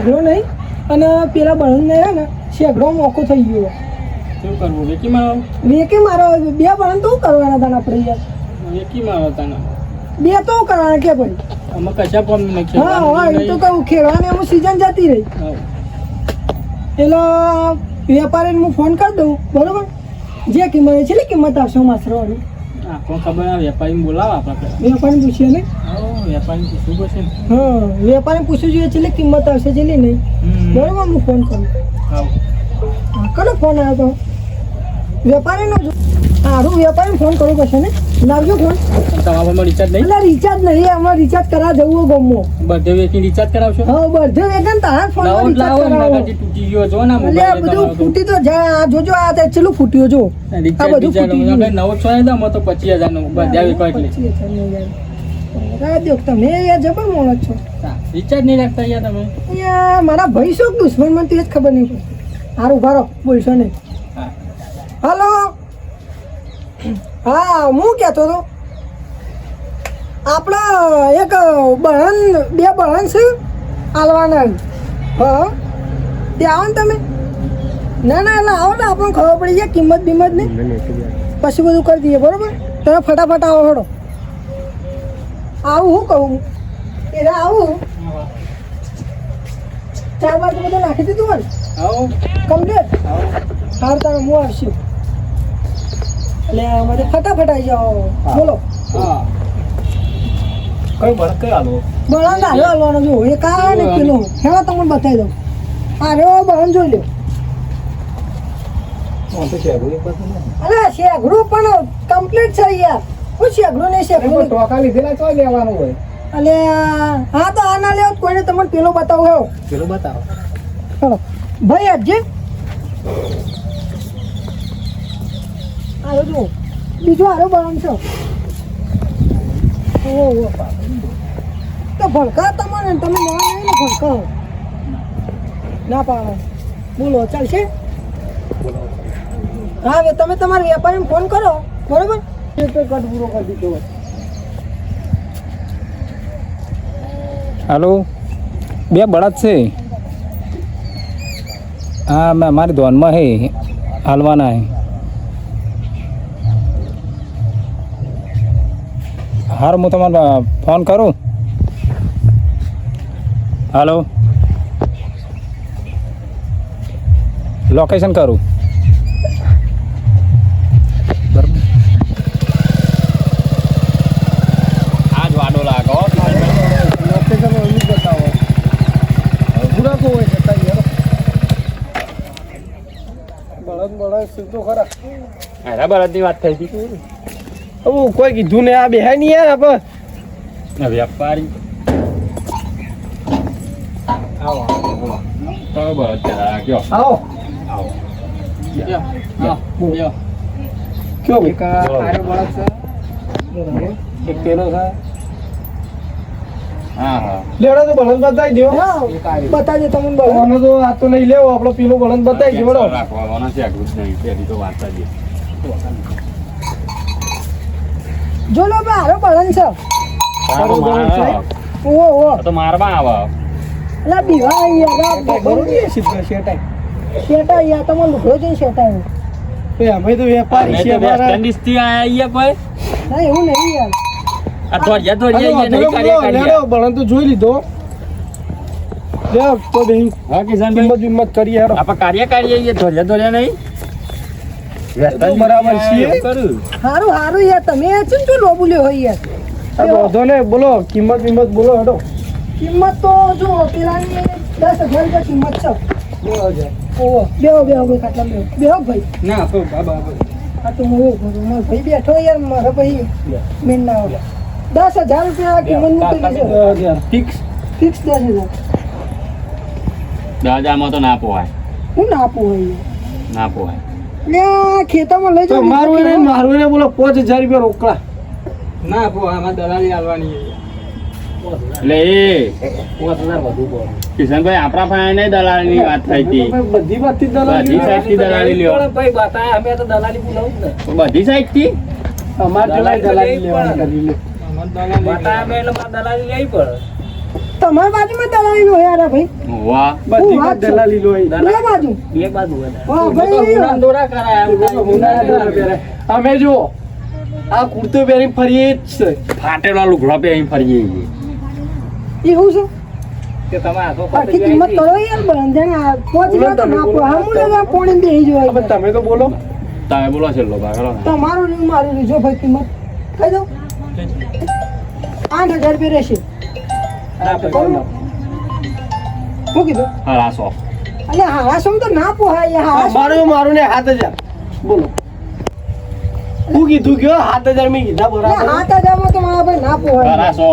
શેઘડો નહીં અને પેલા બળદને હે ને શેઘડો મોકો થઈ ગયો. શું કરવું? વેકી મારો? વેકે મારો બે બળદ તો શું કરવાના હતા આપણે યાર? વેકી મારો તને. બે તો શું કરવાના કે ભાઈ? અમે કશા પણ નથી હા હા એ તો કહું ખેડવાની અમુક સિઝન જતી રહી. પેલો વેપારીને હું ફોન કરી દઉં બરોબર? જે કિંમત છે ને કિંમત આવશે માસરવાની આપણને ખબર આ વેપારી બોલાવો આપણે વેપારીને પૂછીએ ને? વેપારીને પૂછવું પડશે હા વેપારીને પૂછવું જોઈએ છે કિંમત આવશે છે નહીં. બરાબર હું ફોન કરું. કરો ફોન આવ્યો તો? વેપારીનો જો સારું વેપારી ફોન કરવો પડશે ને? લાવજો ફોન અને તમારા રિચાર્જ નહીં? એટલે રિચાર્જ નહીં અમારે રિચાર્જ કરા જવું ગમો બધે વેકી રિચાર્જ કરાવશો? હા બધે વેગન તારા ફોન લાવો લાવો ને તૂટી ગયો જો ના મોબાઈલ બધું ફૂટી તો જાય. આ જોજો આ તે ચેલું ફૂટ્યો જો. આ બધું ફૂટી આપણે ગયું. નવો છો ને દમ તો પચીસ હજારનું બધા વેકો એટલે. હજારનું તમે યાર જબર મોણસ છો. રિચાર્જ નહીં રાખતા યાર તમે? અહીંયા મારા ભાઈ શું દુશ્મન મને તે જ ખબર નહીં પડતી. સારું ભારો બોલશો નહીં. હલો. હા હું કહેતો હતો. આપણા એક બહેન બે બહેન છે આલવાના. હા તે આવો ને તમે. ના ના એટલે આવો ને આપણને ખબર પડી જાય કિંમત બિંમત ને. પછી બધું કરી દઈએ બરોબર? તમે ફટાફટ આવો હડો. આવું હું કહું? એટલે આવું. ચાર બાર તો બધું નાખી દીધું મને કમ્પ્લીટ? હાર તારે હું આવશું? એટલે અમારે ફટાફટ આવી જાઓ. બોલો. હા. કઈ ભરત કઈ આલો બળન આલો આલવાનો જો એ કા ને પેલો. હેવા તમને બતાવી દઉં. આ રહ્યો બળન જોઈ લો. અરે શેઘડું પણ કમ્પ્લીટ છે યાર. હું શેઘડું નહીં શેઘડું ટોકા લીધેલા તો લેવાનું હોય. અલે હા તો આ ના લેવો કોઈને તમને પેલો બતાવો પેલું બતાવો. ભાઈ હટજે. આરો જો બીજો આરો છે. ઓહો ઓહો તો ભડકા તમારે તમે નવા નહીં ને ભડકા ના પાડો. બોલો ચાલશે? હા હવે તમે તમારા વેપારીને ફોન કરો. બરોબર? એ તો કટ પૂરો કરી દીધો હાલો? બે બળદ છે. હા મેં અમારી ધોનમાં હે હાલવાના હે. હાર હું તમારે ફોન કરું? હાલો? લોકેશન કરું? બળદ બળદ સીધો ખરા. અરે બળદની વાત થઈ હતી. હવે કોઈ કીધું ને આ બેહે નહીં યાર આપ વેપારી. આવો આવો. આવો કયો એક આરો બળદ છે. એક પેલો છે. હા હા. લેવડો તો બળદ બતાવી દો બતાવી તમને તો આ તો નહીં લેવો આપણો પેલો બળદ બતાવી દો રાખવાનો છે આ જ નહીં. પેલી તો વાત જ જો લો બા હારો બળન છે. ઓહો ઓહો તો મારવા આવે. એટલે બીવા યાર બરોબર છે સીધા શેટાઈ શેટા યાર તમે લુખો જઈ શેટાઈ એવું અમે તો વેપારી તો વેસ્ટ અમારા. ઇન્ડિઝથી આયા ભાઈ. ના એવું નહીં યાર. આ ધોરિયા ધોરિયા નહીં કાર્ય કર્યા બળદ તો જોઈ લીધો. લે તો બેહી હા કિશન કિંમત વિંમત કરીએ હેડો આપણે કાર્ય કરીએ છીએ ધોરિયા ધોરિયા નહીં. તો બરાબર હારું હારું યાર તમે ને લોબુ લ્યો હોય યાર. વાંધો બોલો કિંમત વિંમત બોલો હેડો. કિંમત તો જો પેલાની દસ હજાર રૂપિયા કિંમત છે. ઓહો બેહો બેહો બે ખાટલા બેહો બેહો ભાઈ. ના તો બાબા આ તો હું મારો ભાઈ બેઠો યાર મારા ભાઈ. મેન ના આવે દસ હજાર રૂપિયા કિંમત છે. ફિક્સ? ફિક્સ દસ હજાર. દાદામાં તો ના પોવાય હું ના આપું ના પોવાય લે ખેતરમાં લઈ જાવ મારું એને મારું એને બોલો પાંચ હજાર રૂપિયા રોકડા. ના પો આમાં દલાલી આલવાની એટલે એ. કિશનભાઈ આપણા પાસે દલાલી ની વાત થઈ હતી. બધી વાતથી જ દલાલી બધી દલાલી લ્યો ભાઈ બતાય અમે તો દલાલી બોલાવું ને. બધી સાઈડથી પેલા દલાલી લેવાની કરી લે. બતાય અમે એટલે મારે દલાલી લેવી પડે. તમારી બાજુમાં દલાલી લો યાર ભાઈ. વાહ. બધી દલાલી લો બે બાજુ. બે બાજુ વાહ ભાઈ. દોરા કરાય. અમે જો આ કુર્તો પહેરી ફરીએ જ છે. ફાટેલા લુગડો પહેરી ફરીએ છીએ. એવું છે? કે તમે આખો કિંમત કરો યાર બંધન આ પહોંચી ગયો તો ના પો હમું લગા પોણી બેહી હવે તમે તો બોલો. તમે બોલો છેલ્લો તમારું મારું જો ભાઈ કિંમત. કહી દઉં? આઠ હજાર રૂપિયા રહેશે. શું કીધું? હરાસો એટલે હારા તો ના પોહાય યાર મારું મારું ને સાત હજાર બોલો. હું કીધું હાથ હજાર મેં કીધા બરાબર? હાથ હજારમાં તો મારા ભાઈ ના પોહાય. હરાસો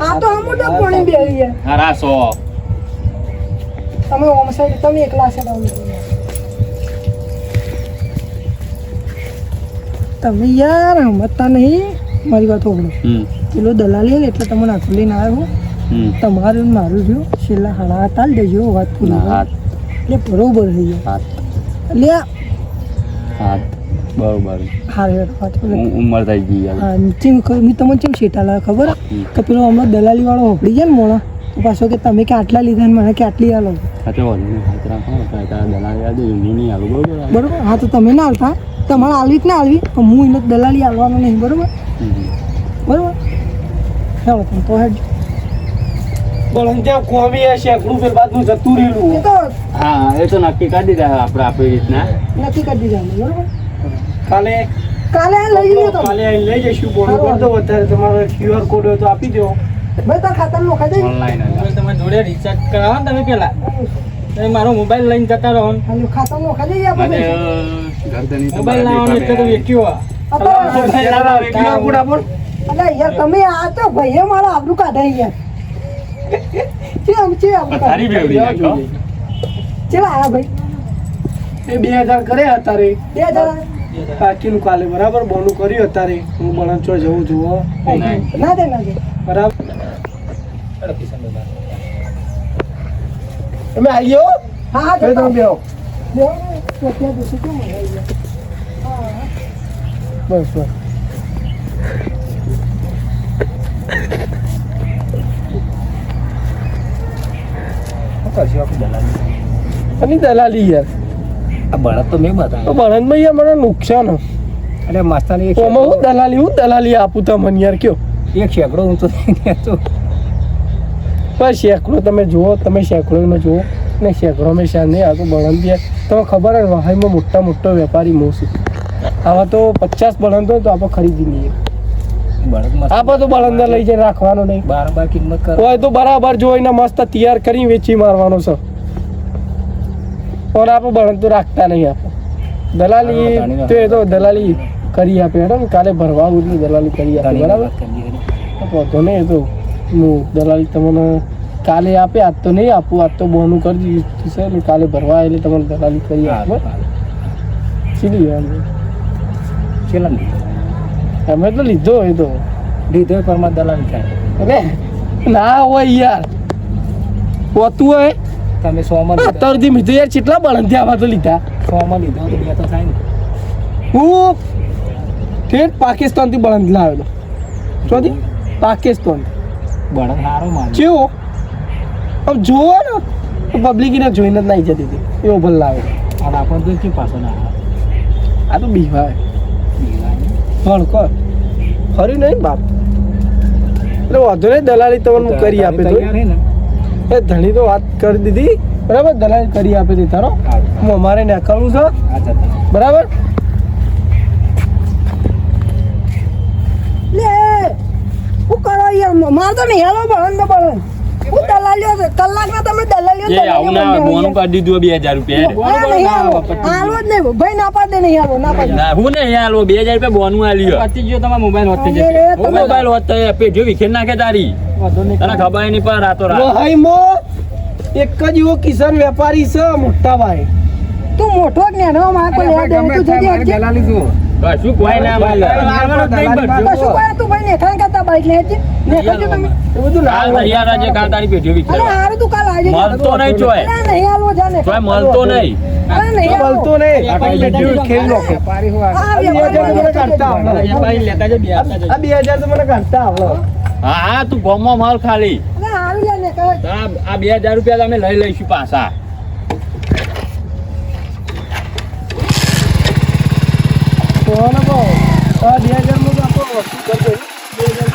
આ તો હમું તો પોણી બેહી હરાસો તમે ઓમ સાઈડ તમે એકલા છે તમે યાર સમજતા નહીં? મારી વાત હમ. પેલો દલાલી એટલે તમે આખું લઈને આવ્યો તમારું ને મારું રહ્યું. છેલ્લા હાડા હાથ હાલ દેજો વાત પૂરી એટલે બરોબર થઈ ગયો એટલે હાથ બરોબર. હારે વાત ઉંમર થઈ ગઈ. હા ચીમ મેં તમને ચેમ ખબર. કે પેલો હમણાં દલાલી વાળો હોપડી જાય ને મોણા તો પાછો કે તમે કે આટલા લીધા ને મને કે આટલી આલો. હું? બરોબર? હા તો તમે ના હાલતા તમારે આલવી જ ના આલવી? હું એને દલાલી આલવાનો નહીં બરોબર? બરોબર? ચાલો તમે તો હેડ. પણ ત્યાં કોમી હશે એકલું બાદનું જતું રહેલું. હા એ તો નક્કી કરી દીધા આપણે આપણી રીતના. નક્કી કરી દીધા બરોબર? કાલે કાલે લઈ લો કાલે લઈ જઈશું બોલો કર દો વધારે. તમારો ક્યુઆર કોડ હોય તો આપી દો ભાઈ તાર ખાતા નોખા દે ઓનલાઈન તમે જોડે રિચાર્જ કરાવો ને તમે પેલા. તમે મારો મોબાઈલ લઈને જતા રહો. ને. ખાલી ખાતા નોખા આપણે. મોબાઈલ લાવવાનો એટલે તો વેચ્યો. આ. અત્યારે ક્યુઆર કોડ આપો ને. અલા યાર તમે આ તો ભાઈએ મારા આબરૂ કાઢે યાર ચેમ છે આબરૂ તારી બેવડી. ચેલા આયા ભાઈ? એ બે હજાર કરે અત્યારે. બે હજાર? બાકીનું કાલે બરાબર બોનું કર્યું અત્યારે. હું બળંચો જવું જુઓ ના દે ના દે. બરાબર. તમે આવ્યો હા હા બે તમે બેહો. બેસી કેમ ગયા? હા બસ. અને દલાલી યાર. આ બળદ તો મેં બતાવ્યો. બળદમાં યાર મને નુકસાન. એટલે માસ્તાની ઓમાં હું દલાલી હું દલાલી આપું તમને યાર કયો? એક શેકડો હું તો બસ શેકડો તમે જુઓ તમે શેકડોમાં જુઓ. ને શેકડો શા નહીં આ તો બળદ યાર. તમે ખબર હોય વહાઈમાં મોટા મોટો વેપારી હું છું. આવા તો પચાસ બળદ હોય તો આપણે ખરીદી લઈએ. આપણે તો બળદને લઈ જઈને રાખવાનો નહીં. બાર બાર કિંમત કરો. હોય તો બરાબર જોઈને મસ્ત તૈયાર કરી વેચી મારવાનો છે. પણ આપણે બળદ તો રાખતા નહીં આપણે દલાલી તો એ તો દલાલી કરી આપે હેડો કાલે ભરવા ઉઠી દલાલી કરી આપે બરાબર? વાંધો નહીં એ તો હું દલાલી તમને કાલે આપે આજ તો નહીં આપું આજ તો બોનું કરી દીધું છે ને. કાલે ભરવા એટલે તમને દલાલી કરી આપે સીધી વાત લીધો અમે તો લીધો એ તો. લીધો પરમાં દલાલ થાય અરે ના હોય યાર. પોતું હોય. તમે સોમાં લીધા. અત્યારથી મીધું યાર કેટલા બળદ આવા તો લીધા. સોમાં લીધા તો બે તો થાય ને. હું ઠેઠ પાકિસ્તાનથી બળંધ લાવેલો. ચોથી પાકિસ્તાન. બળંધ સારો મારે ચેવો? આમ જુઓ ને પબ્લિક એને જોઈને જ નહીં જતી હતી. એવો ભલ લાવે અને આપણને તો શું પાછો ના આવે? આ તો બીવાય ભણ કર ફરી નહીં બાપ. એટલે વાંધો નહીં દલાલી તમને હું કરી આપે તો એ ધણી તો વાત કરી દીધી. બરાબર દલાલી કરી આપે તી તારો હું. અમારે નીકળવું છે. બરાબર? લે હું કરો યાર માર તો નહીં હેલો બળન ને બળન હું દલાલીઓ છે. તમે દલાલીઓ એ આવું ના બોનું કરી દીધું બે હજાર રૂપિયા હા નહીં હાલો. હાલો જ નહીં. ભાઈ ના પાડે નહીં હાલો ના પાડે ના, હું નહીં આલો બે હજાર રૂપિયા બોનું આલ્યો. પતી ગયો તમારો મોબાઈલ હોતે જશે. અરે, હું તમે મોબાઈલ હોત તો વિખેર નાખે તારી. તને ખબર નહીં પણ રાતો રાત. મો. એક જ એવો કિસાન વેપારી છે મોટા ભાઈ. તું મોટો જ્ઞાન ને કોઈ લેવા તું કશું કોઈ ના મળે કશું કોઈ તું ભાઈ નેખાણ કરતા બાઈક લે હટજે નેખાજો તમે. એ બધું ના કાલ તૈયાર કાલ તારી પેઢીઓ અરે હારું તું કાલ આવજે. મળતો નહીં ચોય. અરે નહીં હાલો જા ચોય મળતો નહીં. અરે નહીં હાલો નહીં. આ કઈ ખેલ નો વેપારી હું આ આ બે હજાર તો મને કાઢતા આવડે. વેપારી લેતા જો બે આપતા જજો. આ બે તો મને કાઢતા આવડે. હા હા તું ગોમો માલ ખાલી. અરે આ આ બે હજાર રૂપિયા તમે લઈ લઈશું પાછા. કોને કહો આ બે હજારમાં તો આપણો વસ્તુ કરજો બે હજાર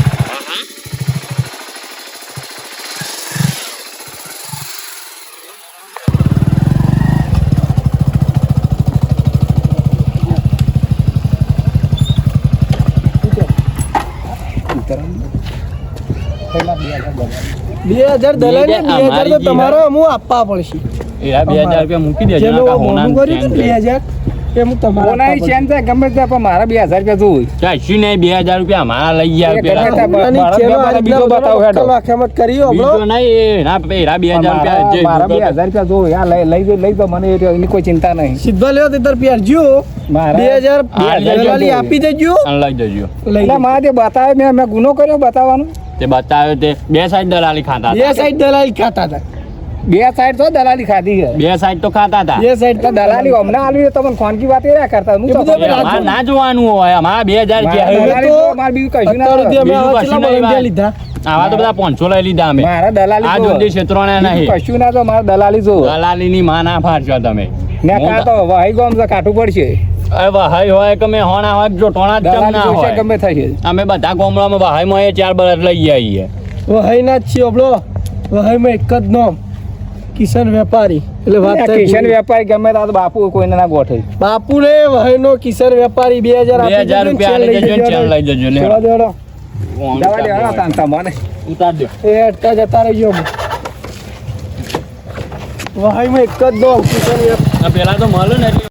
બે હજાર દલાલી બે હજાર તો તમારે અમુક આપવા પડશે એરા બે હજાર રૂપિયા મૂકી દેજો જેનું નકા મોનું હોનાનું કર્યું હતું ને બે ચેન હજાર એ હું તમારે ચેન છે ગમે તે પણ મારા બે હજાર રૂપિયા જોવું કશું નહીં બે હજાર રૂપિયા અમારા લઈ ગયા એ પેલા. કરતા આપવા મારા ચેનો બે આ બીજો બતાવો હેડો. કલાક આખામાં બીજો નહીં એના એરા બે હજાર રૂપિયા મારા બે હજાર રૂપિયા જોવું યા લઈ લઈ લઈ તો મને એની કોઈ ચિંતા નહીં. સીધા લ્યો તો તાર પહેરજો મારા- બે હજાર. આપી દેજો. અને લઈ એટલે મારા બતાવે મેં મેં ગુનો કર્યો બતાવવાનું. તે બતાવ્યો તે બે સાઈડ દલાલી ખાતા બે સાઈડ દલાલી ખાતા હતા. બે સાઈડ તો દલાલી ખાધી છે. બે સાઈડ તો ખાતા હતા. બે સાઈડ તો દલાલી અમને આલી તમને ફોન કી વાત એ કરતા. હું તો અમારે ના જોવાનું હોય અમારા બે હજાર મારા હવે તો તો મારે બીજું કશું ના રૂપિયા વાત. લીધા. આવા તો બધા પાંચસો લઈ લીધા અમે. મારા દલાલી આ જોંદી ક્ષેત્રોને નહીં. કશું ના તો મારા દલાલી જો. દલાલી ની માં ના ફાડશો તમે. ને કા તો વાહી ગોમ તો કાટું પડશે. વહાઈ હોય કે મેં હોણા હોય જો ટોણા જ કેમ ના હોય. ગમે થશે. અમે બધા ગોમડામાં વહાઈમાં એ ચાર બળદ લઈ આવીએ વહાઈના જ છીએ આપણો વહાઈમાં એક જ નામ. કિશન વેપારી. એટલે વાત કિશન વેપારી ગમે તા બાપુ કોઈને ના ગોઠે. બાપુને વહાઈનો કિશન વેપારી બે હજાર આપી હજાર દેજો ને, રૂપિયા લઈ જજો ને લઈ જજો લે જવા દેવાનો. જવા દેવાના તાંતા મને ઉતાર દે. એ અટકા જતા રહીજો. અમે. વહાઈમાં એક જ દો કિશન વેપારી. પેલા તો મળે ને